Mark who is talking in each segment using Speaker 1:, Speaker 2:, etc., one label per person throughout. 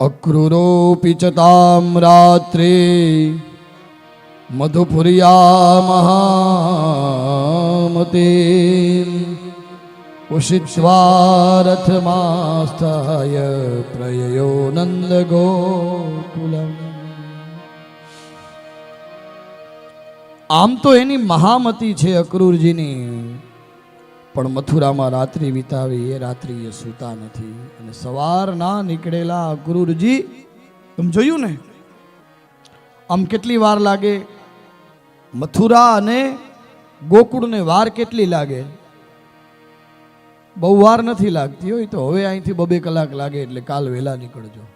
Speaker 1: અક્રૂરોપી ચ તામ રાત્રે મધુપુર્યા મહામતે ઉષિત્વારથમાસ્થાય પ્રયયો નંદ ગોકુલમ આમ તો એની મહામતી છે અક્રૂરજીની પણ મથુરામાં રાત્રિ વિતાવી એ રાત્રિ એ સૂતા નથી. અને સવારના નીકળેલા અક્રૂરજી તમે જોયું ને? આમ કેટલી વાર લાગે? મથુરા અને ગોકુળને વાર કેટલી લાગે? બહુ વાર નથી લાગતી હોય તો હવે અહીંથી બબે કલાક લાગે એટલે કાલ વહેલા નીકળજો.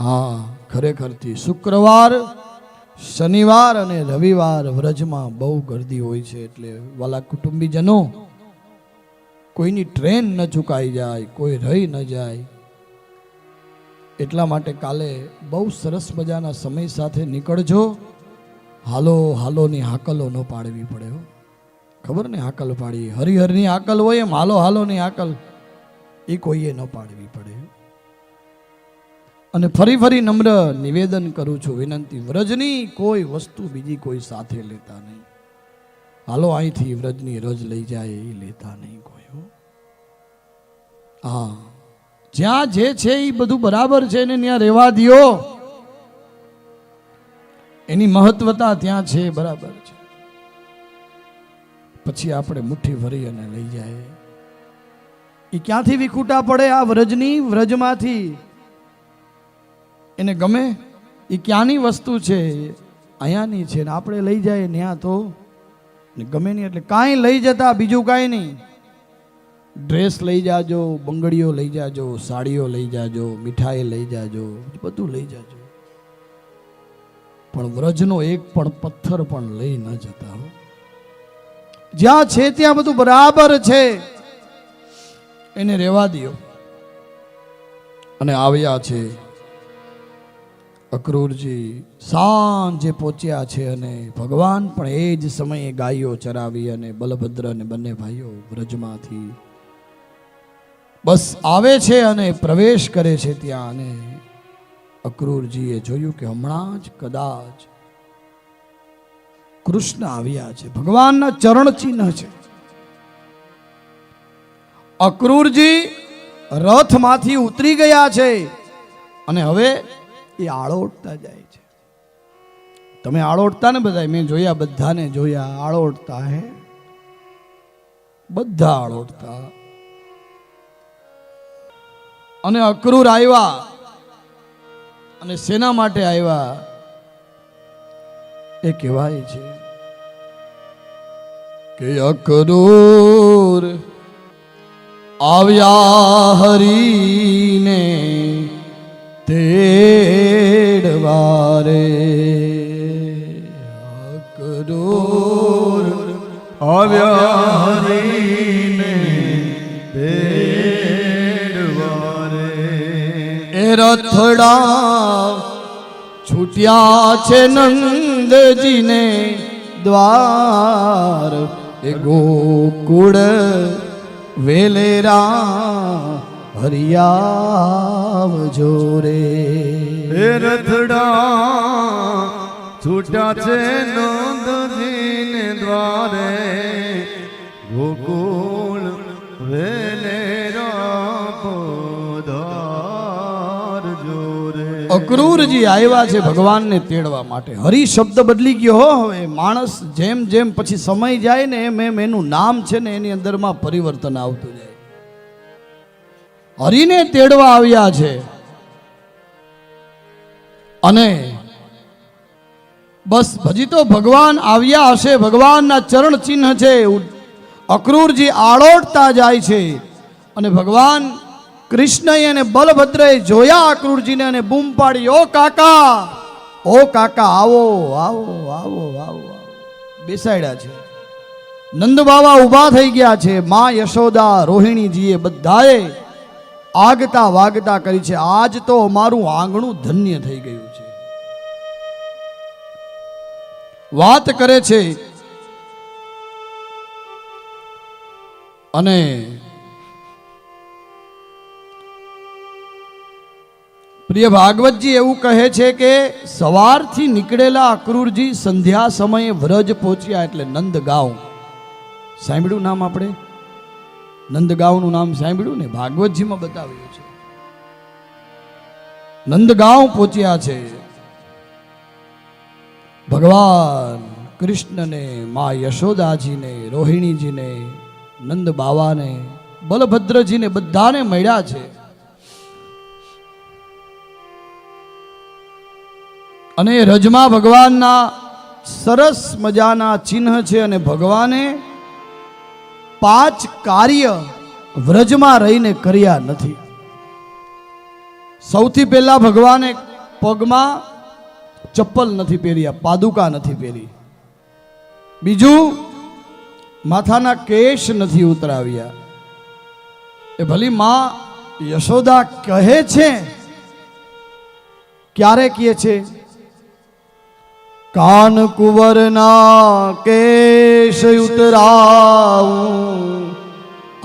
Speaker 1: હા, ખરેખરથી શુક્રવાર શનિવાર અને રવિવાર વ્રજમાં બહુ ગર્દી હોય છે એટલે વાલા કુટુંબીજનો કોઈની ટ્રેન ન ચૂકાઈ જાય, કોઈ રહી ન જાય. એટલા માટે કાલે બહુ સરસ મજાના સમય સાથે નીકળજો. હાલો, હાલોની હાકલો ન પાડવી પડે હો. ખબર ને હાકલ પાડી? હરિહરની હાકલ હોય એમ હાલો, હાલોની હાકલ. એ કોઈએ ન પાડવી પડે. અને ફરી ફરી નમ્ર નિવેદન કરું છું, વિનંતી. વ્રજની કોઈ વસ્તુ બીજી કોઈ સાથે લેતા નહીં. હાલો, અહીંથી વ્રજની રજ લઈ જાય, એ લેતા નહીં કોઈ, હા. જ્યાં જે છે એ બધું બરાબર છે ને ત્યાં રહેવા દો એની મહત્વતા ત્યાં છે, બરાબર છે. પછી આપણે મુઠ્ઠી ભરી અને લઈ જાય. એ ક્યાંથી વિખૂટા પડે આ વ્રજની? વ્રજમાંથી એને ગમે એ ક્યાંની વસ્તુ છે? અહીંયાની છે ને આપણે લઈ જાય ત્યાં તો. ગમે નહીં એટલે કાંઈ લઈ જતા, બીજું કાંઈ નહીં. ડ્રેસ લઈ જાજો, બંગડીઓ લઈ જાજો, સાડીઓ લઈ જાજો, મીઠાઈ લઈ જાજો, બધું લઈ જાજો. પણ વ્રજનો એક પણ પથ્થર પણ લઈ ન જતા હો. જ્યાં છે ત્યાં બધું બરાબર છે. એને રહેવા દો અને આવ્યા છે. અક્રૂરજી સાંજે પહોંચ્યા છે અને ભગવાન પણ એ જ સમયે ગાયો ચરાવી અને બલભદ્ર અને બંને ભાઈઓ વ્રજમાંથી બસ આવે છે અને પ્રવેશ કરે છે ત્યાં અને અક્રૂરજીએ જોયું કે હમણાં જ કદાચ કૃષ્ણ આવ્યા છે. ભગવાનના ચરણ ચિહ્ન છે. અક્રૂરજી રથમાંથી ઉતરી ગયા છે અને હવે એ આળોટતા જાય છે. તમે આળોટતા ને બધા મેં જોયા બધાને જોયા આળોટતા હે? બધા આળોટતા અને અક્રૂર આવ્યા અને સેના માટે આવ્યા. એ કહેવાય છે કે અક્રૂર આવ્યા હરીને તેડવારે. અક્રૂર
Speaker 2: આવ્યા હરીને તેડવારે.
Speaker 1: એ રથડા છૂટ્યા છે નંદજીને દ્વાર. એ ગોકુળ વેલેરા હરિયાવ જોરે.
Speaker 2: એ રથડા છૂટ્યા છે નંદજીને દ્વારે. ગોકુળ વેલે
Speaker 1: અક્રૂરજી આવ્યા છે ભગવાનને તેડવા માટે. હરિ શબ્દ બદલી ગયો હો હવે. માણસ જેમ જેમ પછી સમય જાય ને એમ એમ એનું નામ છે ને એની અંદરમાં પરિવર્તન આવતું જાય. હરિને તેડવા આવ્યા છે. અને બસ હજી તો ભગવાન આવ્યા હશે. ભગવાનના ચરણ ચિહ્ન છે. અક્રૂરજી આળોટતા જાય છે. અને ભગવાન કૃષ્ણએ અને બલભદ્રએ જોયા અક્રૂરજીને અને બૂમ પાડી, ઓ કાકા ઓ કાકા, આવો આવો આવો આવો. આવો બેસાડ્યા છે. નંદ બાવા ઊભા થઈ ગયા છે. મા યશોદા રોહિણીજીએ બધાએ આગતા વાગતા કરી છે. આજ તો અમારું આંગણું ધન્ય થઈ ગયું છે. વાત કરે છે. અને પ્રિય ભાગવતજી એવું કહે છે કે સવારથી નીકળેલા અક્રૂરજી સંધ્યા સમયે વ્રજ પહોંચ્યા એટલે નંદગાંવ સાંભળ્યું નામ આપણે? નંદગાંવનું નામ સાંભળ્યું ને ભાગવતજીમાં બતાવ્યું છે. નંદગાંવ પહોંચ્યા છે. ભગવાન કૃષ્ણને, મા યશોદાજીને, રોહિણીજીને, નંદ બાવાને, બલભદ્રજીને બધાને મળ્યા છે. અને રજમાં ભગવાનના સરસ મજાના ચિહ્ન છે અને ભગવાને પાંચ કાર્ય વ્રજમાં રહીને કર્યા નથી. સૌથી પહેલા ભગવાને પગમાં ચપ્પલ નથી પહેર્યા પાદુકા નથી પહેરી. બીજું, માથાના કેશ નથી ઉતરાવ્યા. એ ભલી માં યશોદા કહે છે, ક્યારે કહે છે? કાન કુંવરના કેશ ઉતરાવું,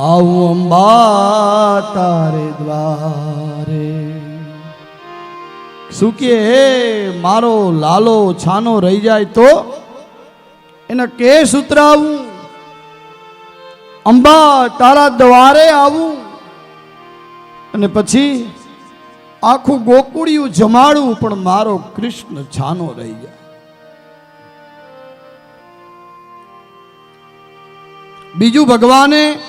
Speaker 1: આવું અંબા તારે દ્વારે. શું કે મારો લાલો છાનો રહી જાય તો એના કેશ ઉતરાવું, અંબા તારા દ્વારે આવું. અને પછી આખું ગોકુળિયું જમાડવું પણ મારો કૃષ્ણ છાનો રહી જાય. બીજું ભગવાને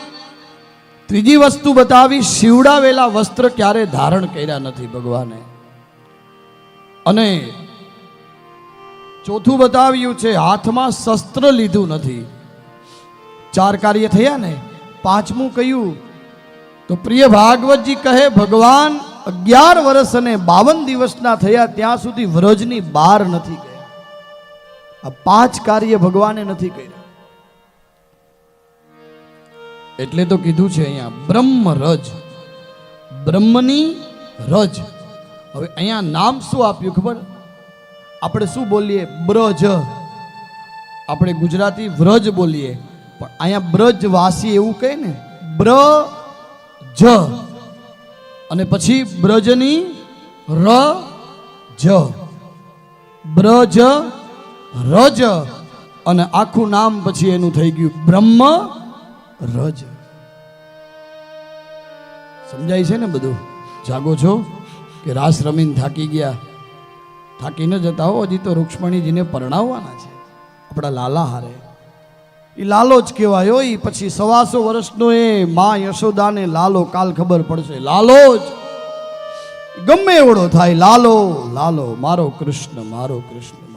Speaker 1: ત્રીજી વસ્તુ બતાવી, શિવડાવેલા વસ્ત્ર ક્યારે ધારણ કર્યા નથી ભગવાને? અને ચોથું બતાવ્યું છે, હાથમાં શસ્ત્ર લીધું નથી. ચાર કાર્ય થયા ને, પાંચમું કહ્યું, તો પ્રિય ભાગવતજી કહે, ભગવાન અગિયાર વર્ષ અને બાવન દિવસના થયા, ત્યાં સુધી વ્રજની બહાર નથી ગયા. આ પાંચ કાર્ય ભગવાને નથી કર્યા. એટલે તો કીધું છે અહીંયા બ્રહ્મ રજ બ્રહ્મની રજ. હવે અહીંયા નામ શું આપ્યું ખબર? આપણે શું બોલીએ? બ્રજ. આપણે ગુજરાતી વ્રજ બોલીએ. પણ અહીંયા બ્રજવાસી એવું કહે ને બ્ર જ અને પછી બ્રજની ર જ બ્રજ રજ. અને આખું નામ પછી એનું થઈ ગયું બ્રહ્મ રજ. સમજાય છે ને બધું? જાગો છો? કે રાસ રમીને થાકી ગયા? થાકી ન જતા હો, હજી તો રૂક્ષ્મણીજીને પરણાવવાના છે. આપણા લાલા હારે. એ લાલો જ કહેવાયો એ પછી સવાસો વર્ષનો એ મા યશોદાને લાલો કાલ ખબર પડશે. લાલો જ. ગમે એવડો થાય, લાલો લાલો, મારો કૃષ્ણ મારો કૃષ્ણ.